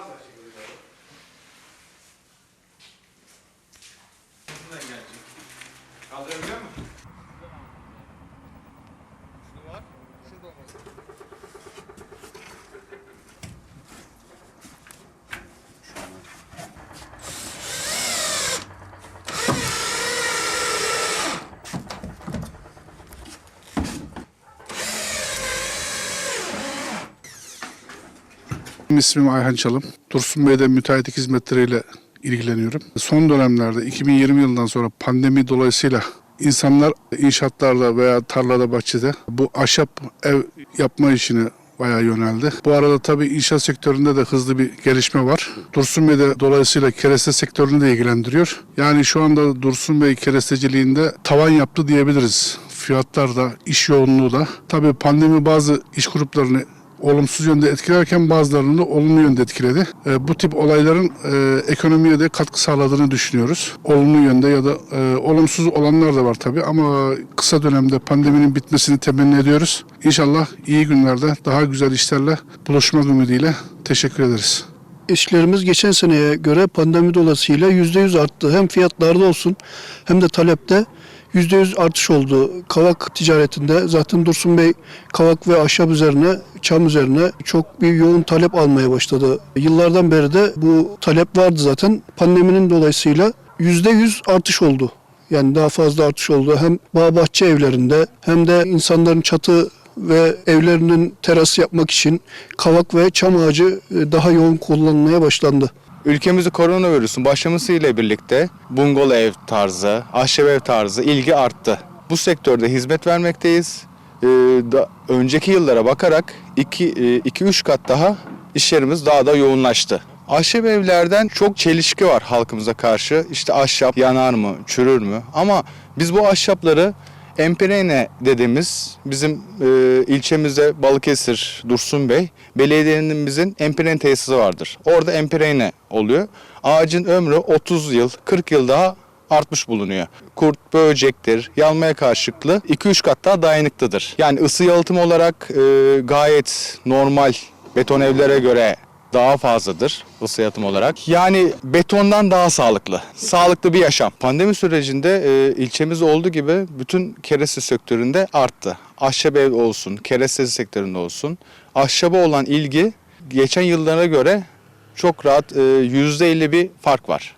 az açı göreceğiz. Buradan gelecek. Kaldırabiliyor musun? Benim ismim Ayhan Çalım. Dursun Bey'de müteahhitlik hizmetleriyle ilgileniyorum. Son dönemlerde 2020 yılından sonra pandemi dolayısıyla insanlar inşaatlarda veya tarlada, bahçede bu ahşap ev yapma işini bayağı yöneldi. Bu arada tabii inşaat sektöründe de hızlı bir gelişme var. Dursun Bey de dolayısıyla kereste sektörünü de ilgilendiriyor. Yani şu anda Dursun Bey keresteciliğinde tavan yaptı diyebiliriz. Fiyatlar da, iş yoğunluğu da. Tabii pandemi bazı iş gruplarını olumsuz yönde etkilerken bazılarını olumlu yönde etkiledi. E, bu tip olayların e, ekonomiye de katkı sağladığını düşünüyoruz. Olumlu yönde ya da e, olumsuz olanlar da var tabii ama kısa dönemde pandeminin bitmesini temenni ediyoruz. İnşallah iyi günlerde daha güzel işlerle buluşmak ümidiyle teşekkür ederiz. İşlerimiz geçen seneye göre pandemi dolayısıyla %100 arttı. Hem fiyatlarda olsun hem de talepte %100 artış oldu. Kavak ticaretinde zaten Dursun Bey kavak ve ahşap üzerine, çam üzerine çok bir yoğun talep almaya başladı. Yıllardan beri de bu talep vardı zaten. Pandeminin dolayısıyla %100 artış oldu. Yani daha fazla artış oldu. Hem bağ bahçe evlerinde hem de insanların çatı ve evlerinin terası yapmak için kavak ve çam ağacı e, daha yoğun kullanılmaya başlandı. Ülkemizde koronavirüsün başlamasıyla birlikte bungalov ev tarzı, ahşap ev tarzı ilgi arttı. Bu sektörde hizmet vermekteyiz. Ee, da, önceki yıllara bakarak 2-3 kat daha iş yerimiz daha da yoğunlaştı. Ahşap evlerden çok çelişki var halkımıza karşı. İşte ahşap yanar mı, çürür mü? Ama biz bu ahşapları Emperene dediğimiz bizim e, ilçemizde Balıkesir, Dursun Bey, belediyemizin Emperene tesisi vardır. Orada Emperene oluyor. Ağacın ömrü 30 yıl, 40 yıl daha artmış bulunuyor. Kurt, böcektir, yanmaya karşılıklı 2-3 kat daha dayanıklıdır. Yani ısı yalıtım olarak e, gayet normal beton evlere göre daha fazladır ısı yalıtım olarak. Yani betondan daha sağlıklı. Sağlıklı bir yaşam. Pandemi sürecinde e, ilçemizde olduğu gibi bütün kereste sektöründe arttı. Ahşap ev olsun, kereste sektöründe olsun. Ahşaba olan ilgi geçen yıllara göre çok rahat e, %50 bir fark var.